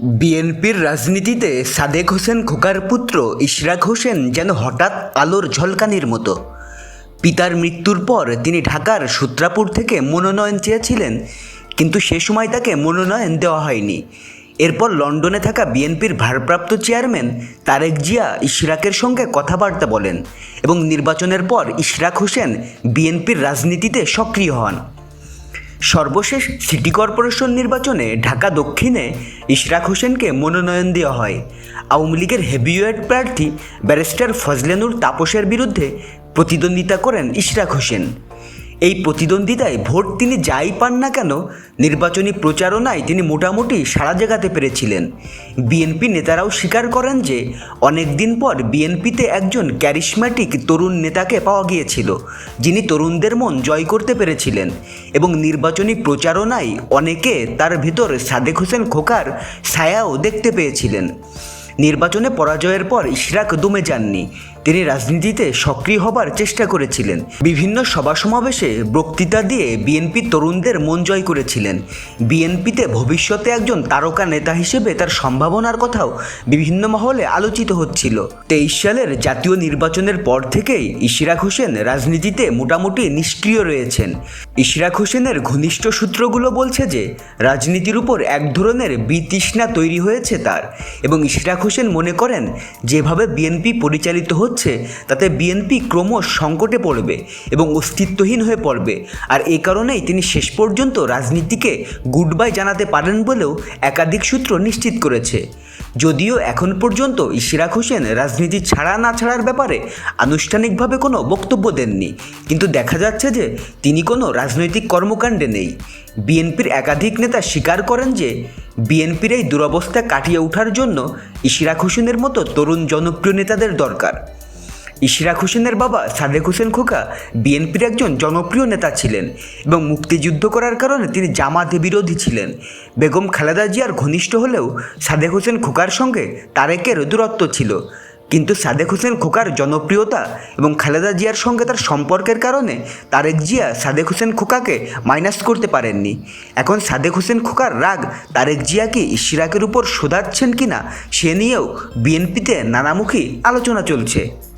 বিএনপির রাজনীতিতে সাদেক হোসেন খোকার পুত্র ইশরাক হোসেন যেন হঠাৎ আলোর ঝলকানির মতো। পিতার মৃত্যুর পর তিনি ঢাকার সূত্রাপুর থেকে মনোনয়ন চেয়েছিলেন, কিন্তু সে সময় তাকে মনোনয়ন দেওয়া হয়নি। এরপর লন্ডনে থাকা বিএনপির ভারপ্রাপ্ত চেয়ারম্যান তারেক জিয়া ইশরাকের সঙ্গে কথাবার্তা বলেন এবং নির্বাচনের পর ইশরাক হোসেন বিএনপির রাজনীতিতে সক্রিয় হন। সর্বশেষ সিটি কর্পোরেশন নির্বাচনে ঢাকা দক্ষিণে ইশরাক হোসেনকে মনোনয়ন দেওয়া হয়। আওয়ামী লীগের হেভিওয়েট প্রার্থী ব্যারিস্টার ফজলেনুর তাপসের বিরুদ্ধে প্রতিদ্বন্দ্বিতা করেন ইশরাক হোসেন। এই প্রতিদ্বন্দ্বিতায় ভোট তিনি যাই পান না কেন, নির্বাচনী প্রচারণায় তিনি মোটামুটি সাড়া জাগাতে পেরেছিলেন। বিএনপি নেতারাও স্বীকার করেন যে অনেক দিন পর বিএনপিতে একজন ক্যারিশম্যাটিক তরুণ নেতাকে পাওয়া গিয়েছিল, যিনি তরুণদের মন জয় করতে পেরেছিলেন এবং নির্বাচনী প্রচারণায় অনেকে তার ভিতর সাদেক হোসেন খোকার ছায়াও দেখতে পেয়েছিলেন। নির্বাচনে পরাজয়ের পর ইশরাক দমে যাননি তিনি রাজনীতিতে সক্রিয় হবার চেষ্টা করেছিলেন। বিভিন্ন সভা সমাবেশে বক্তৃতা দিয়ে বিএনপি তরুণদের মন জয় করেছিলেন। বিএনপিতে ভবিষ্যতে একজন তারকা নেতা হিসেবে তার সম্ভাবনার কথাও বিভিন্ন মহলে আলোচিত হচ্ছিল। তেইশ সালের জাতীয় নির্বাচনের পর থেকেই ইশরাক হোসেন রাজনীতিতে মোটামুটি নিষ্ক্রিয় রয়েছেন। ইশরাক হোসেনের ঘনিষ্ঠ সূত্রগুলো বলছে যে, রাজনীতির উপর এক ধরনের বিতৃষ্ণা তৈরি হয়েছে তার এবং ইশরাক হোসেন মনে করেন, যেভাবে বিএনপি পরিচালিত হচ্ছে তাতে বিএনপি ক্রমশ সংকটে পড়বে এবং অস্তিত্বহীন হয়ে পড়বে। আর এ কারণেই তিনি শেষ পর্যন্ত রাজনীতিকে গুড বাই জানাতে পারেন বলেও একাধিক সূত্র নিশ্চিত করেছে। যদিও এখন পর্যন্ত ইশিরাক হোসেন রাজনীতি ছাড়া না ছাড়ার ব্যাপারে আনুষ্ঠানিকভাবে কোনো বক্তব্য দেননি। কিন্তু দেখা যাচ্ছে যে তিনি কোনো রাজনৈতিক কর্মকাণ্ডে নেই। বিএনপির একাধিক নেতা স্বীকার করেন যে বিএনপির এই দুরবস্থা কাটিয়ে ওঠার জন্য ইশিরাক হোসেনের মতো তরুণ জনপ্রিয় নেতাদের দরকার। ইশরাক হোসেনের বাবা সাদেক হোসেন খোকা বিএনপির একজন জনপ্রিয় নেতা ছিলেন এবং মুক্তিযুদ্ধ করার কারণে তিনি জামাতে বিরোধী ছিলেন। বেগম খালেদা জিয়ার ঘনিষ্ঠ হলেও সাদেক হোসেন খোকার সঙ্গে তারেকের দূরত্ব ছিল। কিন্তু সাদেক হোসেন খোকার জনপ্রিয়তা এবং খালেদা জিয়ার সঙ্গে তার সম্পর্কের কারণে তারেক জিয়া সাদেক হোসেন খোকাকে মাইনাস করতে পারেননি। এখন সাদেক হোসেন খোকার রাগ তারেক জিয়া কি ইশরাকের উপর শোধাচ্ছেন কিনা সে নিয়েও বিএনপিতে নানামুখী আলোচনা চলছে।